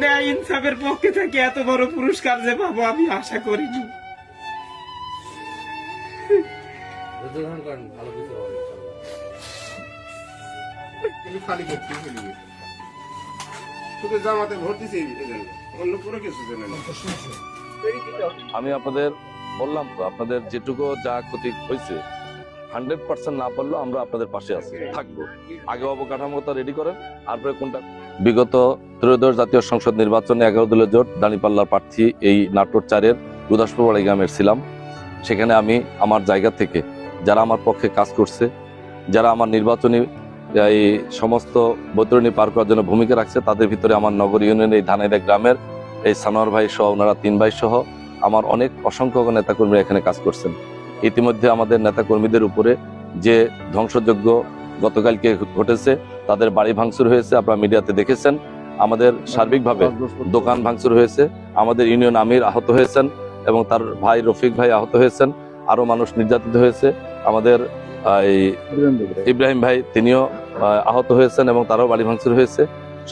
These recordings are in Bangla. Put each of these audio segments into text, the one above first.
ন্যায় ইনসাফের পক্ষে থেকে এত বড় পুরস্কার যে পাবো আমি আশা করিনি। আমি আপনাদের বললাম তো আপনাদের যেটুকু যা ক্ষতি হয়েছে হান্ড্রেড পার্সেন্ট না পারলেও আমরা আপনাদের পাশে আছি থাকব। আগে অবকাঠামোটা রেডি করেন তারপরে কোনটা বিগত ত্রয়োদশ জাতীয় সংসদ নির্বাচনে এগারো দলীয় জোট দানিপাল্লার প্রার্থী এই নাটোর চারের গুদাসপুরবাড়ি গ্রামের ছিলাম। সেখানে আমি আমার জায়গা থেকে যারা আমার পক্ষে কাজ করছে, যারা আমার নির্বাচনী, এই সমস্ত বৈতরণী পার করার জন্য ভূমিকা রাখছে, তাদের ভিতরে আমার নগর ইউনিয়নের এই ধানাইদা গ্রামের এই সানোয়ার ভাই সহ, ওনারা তিন ভাই সহ আমার অনেক অসংখ্য নেতাকর্মীরা এখানে কাজ করছেন। ইতিমধ্যে আমাদের নেতাকর্মীদের উপরে যে ধ্বংসযজ্ঞ গতকালকে ঘটেছে তাদের বাড়ি ভাঙচুর হয়েছে, আপনারা মিডিয়াতে দেখেছেন। আমাদের সার্বিকভাবে দোকান ভাঙচুর হয়েছে, আমাদের ইউনিয়ন আমির আহত হয়েছেন এবং তার ভাই রফিক ভাই আহত হয়েছেন, আরও মানুষ নির্যাতিত হয়েছে। আমাদের এই ইব্রাহিম ভাই, তিনিও আহত হয়েছেন এবং তারও বাড়ি ভাঙচুর হয়েছে।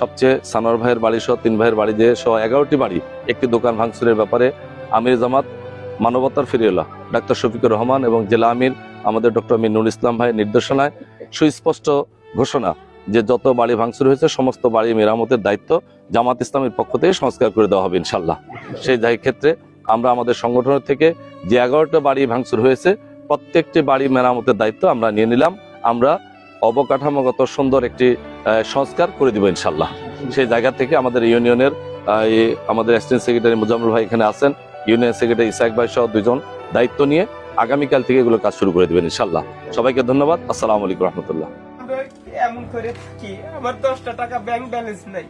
সবচেয়ে সানোয়ার ভাইয়ের বাড়ি সহ, তিন ভাইয়ের বাড়ি যে সহ এগারোটি বাড়ি, একটি দোকান ভাঙচুরের ব্যাপারে আমির জামাত মানবতার ফিরিউল্লাহ ডাক্তার শফিকুর রহমান এবং জেলা আমির, আমাদের ডক্টর মিনুল ইসলাম ভাই নির্দেশনায় সুস্পষ্ট ঘোষণা। যে যত বাড়ি ভাঙচুর হয়েছে, সমস্ত বাড়ি মেরামতের দায়িত্ব জামাত ইসলামের পক্ষ থেকে সংস্কার করে দেওয়া হবে ইনশাল্লাহ সেই দায়ী ক্ষেত্রে আমরা আমাদের সংগঠনের থেকে যে এগারোটা বাড়ি ভাঙচুর হয়েছে, প্রত্যেকটি বাড়ি মেরামতের দায়িত্ব আমরা নিয়ে নিলাম। আমরা অবকাঠামোগত সুন্দর একটি সংস্কার করে দিব ইনশাল্লাহ সেই জায়গা থেকে আমাদের ইউনিয়নের আমাদের অ্যাসিস্ট্যান্ট সেক্রেটারি মুজাম্মল ভাই এখানে আছেন। ইউনিয়ন সেক্রেটারি ইসাক ভাই সহ দুজন দায়িত্ব নিয়ে আগামীকাল থেকে এগুলো কাজ শুরু করে দেবেন ইনশাল্লাহ সবাইকে ধন্যবাদ। আসসালামু আলাইকুম রহমতুল্লাহ। এমন করে থাকি? আমার দশটা টাকা ব্যাংক ব্যালেন্স নাই।